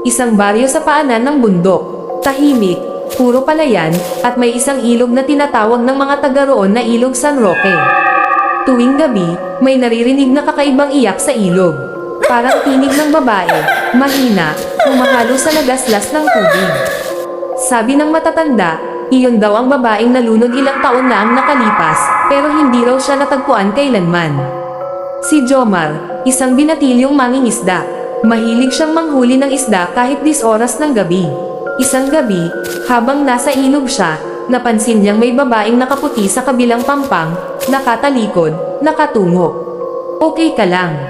isang baryo sa paanan ng bundok. Tahimik, puro palayan, at may isang ilog na tinatawag ng mga taga roon na Ilog San Roque. Tuwing gabi, may naririnig na kakaibang iyak sa ilog. Parang tinig ng babae, mahina, humahalo sa nagaslas ng tubig. Sabi ng matatanda, iyon daw ang babaeng nalunod ilang taon na ang nakalipas, pero hindi raw siya natagpuan kailanman. Si Jomar, isang binatilyong mangingisda. Mahilig siyang manghuli ng isda kahit dis oras ng gabi. Isang gabi, habang nasa ilog siya, napansin niyang may babaeng nakaputi sa kabilang pampang, nakatalikod, nakatungo. Okay ka lang.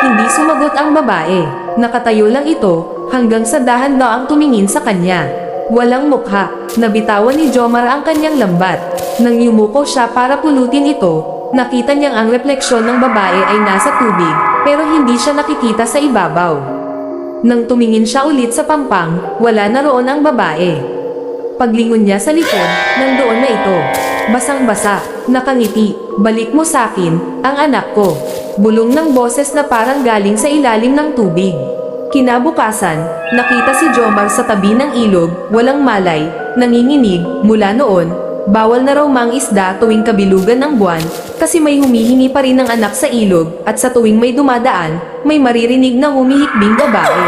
Hindi sumagot ang babae. Nakatayo lang ito, hanggang sa dahan daw ang tumingin sa kanya. Walang mukha, nabitawan ni Jomar ang kanyang lambat. Nang yumuko siya para pulutin ito, nakita niyang ang refleksyon ng babae ay nasa tubig, pero hindi siya nakikita sa ibabaw. Nang tumingin siya ulit sa pampang, wala na roon ang babae. Paglingon niya sa likod, nandoon na ito. Basang-basa, nakangiti, balik mo sa akin, ang anak ko. Bulong ng boses na parang galing sa ilalim ng tubig. Kinabukasan, nakita si Jomar sa tabi ng ilog, walang malay, nanginginig, mula noon, bawal na raw mang isda tuwing kabilugan ng buwan, kasi may humihingi pa rin ng anak sa ilog, at sa tuwing may dumadaan, may maririnig na humihikbing babae.